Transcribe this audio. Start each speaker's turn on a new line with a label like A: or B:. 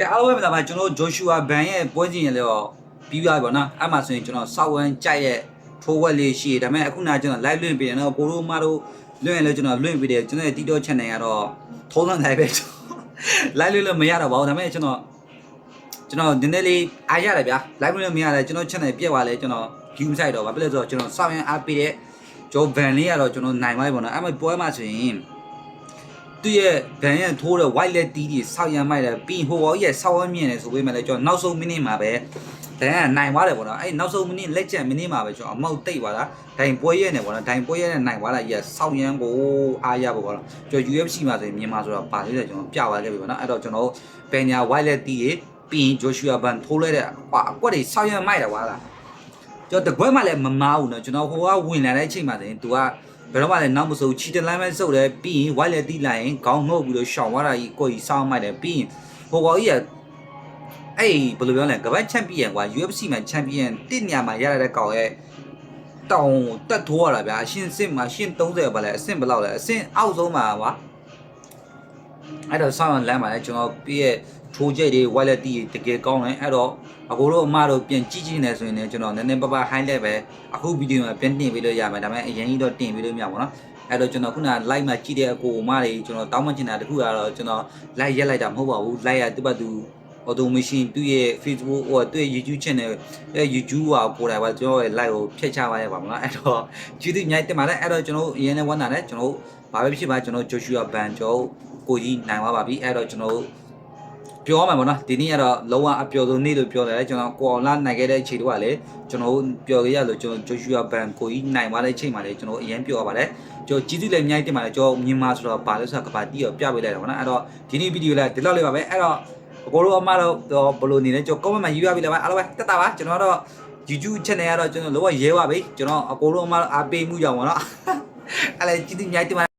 A: ကဲအားလုံးပဲမလားပါကျွန်တော် Joshua Ban ရဲ့ပွဲစဉ်ရလေတော့ပြီးသွားပြီပေါ့နော်အဲ့မှာဆိုရင်ကျွန်တော်စောက်ဝမ်းကြိုက်ရဲ့ထိုးဝက်လေးရှိတယ်ဒါပေမဲ့အခုနကကျွန်တော် live လွှင့်ပေးတယ်နော်ကိုရိုမတို့လွှင့်ရင်လည်းကျွန်တော်လွှင့်ပေးတယ်ကျွန်တော်ရဲ့ TikTok channel ကတော့ထုံးစံတိုင်းပဲ live လွှင့်လို့မရတော့ပါဘူးဒါပေမဲ့ကျွန်တော်ကျွန်တော်နည်းနည်းလေးအားရတယ်ဗျာ live လွှင့်လို့မရတယ်ကျွန်တော် channel ပြက်သွားလဲကျွန်တော် view မဆိုင်တော့ဘာဖြစ်လဲဆိုတော့ကျွန်တော်စောက်ရမ်းအားပေးတဲ့ဂျို Ban လေးကတော့ကျွန်တော်နိုင်ပါပြီပေါ့နော်အဲ့မှာပွဲမှာဆိုရင် သူ့ရဲ့ဗန်ရဲ့ထိုးတဲ့ white လက်တီးတွေဆောက်ရမ်းမိုက်တယ်ပြီးရင်ဟိုဘောကြီးရဲ့ဆောက်ရမ်းမြင်တယ်ဆိုပေမဲ့လည်းကျွန်တော်နောက်ဆုံးမိနစ်မှာပဲဗန်ကနိုင်သွားတယ်ပေါ့နော်အဲ့နောက်ဆုံးမိနစ်လက်ချက်မိနစ်မှာပဲကျွန်တော်အမောက်တိတ်သွားတာဒိုင်ပွဲရဲနေပေါ့နော်ဒိုင်ပွဲရဲနဲ့နိုင်သွားတာကြီးကဆောက်ရမ်းကိုအားရပါပေါ့နော်ကျွန်တော် UFC မှာဆိုရင်မြန်မာဆိုတော့ပါလေးတယ်ကျွန်တော်ပြသွားခဲ့ပြီပေါ့နော်အဲ့တော့ကျွန်တော်ပညာ white လက်တီးတွေပြီးရင် Joshua Ban ထိုးလိုက်တဲ့ဟွာအကွက်တွေဆောက်ရမ်းမိုက်တယ်ကွာလားကျွန်တော်တကွက်မှလည်းမမားဘူးနော်ကျွန်တော်ဟိုကဝင်လာတဲ့အချိန်မှာဆိုရင် तू က ဘယ်တော့မှလည်းနောက်မဆုံးချီတလိုင်းမဲ့စုပ်တယ်ပြီးရင် white လက်တီးလိုက်ရင်ခေါင်းငုတ်ပြီးတော့ရှောင်သွားတာကြီးကိုကြီးစောင်းမိုက်တယ်ပြီးရင်ဟိုကောင်ကြီးကအဲ့ဘယ်လိုပြောလဲကပတ်ချန်ပီယံကွာ UFC မှာချန်ပီယံတစ်နေရာမှာရရတဲ့ကောင်ရဲ့တောင်တက်ထိုးရတာဗျာအရှင်စစ်မှာရှင်30ပါလဲအဆင့်ဘယ်လောက်လဲအဆင့်အောက်ဆုံးမှာကွာ အဲ့တော့ဆောင်းလမ်းပါလေကျွန်တော်ပြည့်ရဲ့ထိုးကြိတ်တွေ wallet တွေတကယ်ကောင်းတယ်အဲ့တော့အကိုတို့အမတို့ပြန်ကြည့်ကြည့်နေဆိုရင်လည်းကျွန်တော်နည်းနည်းပါးပါ highlight ပဲအခုဗီဒီယိုမှာပြန်တင်ပေးလို့ရမယ်ဒါပေမဲ့အရင်ကြီးတော့တင်ပေးလို့မရပါဘူးနော်အဲ့တော့ကျွန်တော်ခုန live မှာကြည့်တဲ့အကိုအမတွေကျွန်တော်တောင်းပန်ချင်တာတခုကတော့ကျွန်တော် live ရက်လိုက်တာမဟုတ်ပါဘူး live ရတူပတ်သူ automation သူ့ရဲ့ Facebook ဟိုသူ့ရဲ့ YouTube channel ရဲ့ YouTube ဟာကိုယ်တိုင်ပါကျွန်တော်ရဲ့ live ကိုဖျက်ချပါရပါမလားအဲ့တော့ကျေးဇူးအများကြီးတင်ပါတယ်အဲ့တော့ကျွန်တော်အရင်နဲ့ဝန်တာနဲ့ကျွန်တော်ဘာပဲဖြစ်ပါကျွန်တော် Joshua Ban ကျွန်တော် ကိုကြီးနိုင်သွားပါပြီအဲ့တော့ကျွန်တော်ပြောရမှာပေါ့နော်ဒီနေ့ကတော့လုံးဝအပျော်ဆုံးနေ့လို့ပြောတယ်ကျွန်တော်ကိုအောင်လာနိုင်ခဲ့တဲ့အချိန်တော့ကလည်းကျွန်တော်ပျော်ခဲ့ရလို့ကျွန်တော်ဂျိုရှူယာဘန်ကိုကြီးနိုင်သွားတဲ့အချိန်မှာလည်းကျွန်တော်အရင်ပျော်ရပါတယ်ကျွန်တော်ကြီးစုလည်းအများကြီးတင်ပါတယ်ကျွန်တော်မြန်မာဆိုတော့ပါလို့ဆိုတာကပါတီးရောပြပေးလိုက်တာပေါ့နော်အဲ့တော့ဒီနေ့ဗီဒီယိုလည်းဒီလောက်လေးပါပဲအဲ့တော့အကိုတို့အမတော့ဘလို့နေလဲကျွန်တော် comment မှာရေးပြပေးလိုက်ပါအားလုံးပဲတက်တာပါကျွန်တော်ကတော့ YouTube channel ကတော့ကျွန်တော်လောကရဲပါပြီကျွန်တော်အကိုတို့အမအားပေးမှုကြောင့်ပေါ့နော်အဲ့လည်းကြီးစုအများကြီးတင်ပါ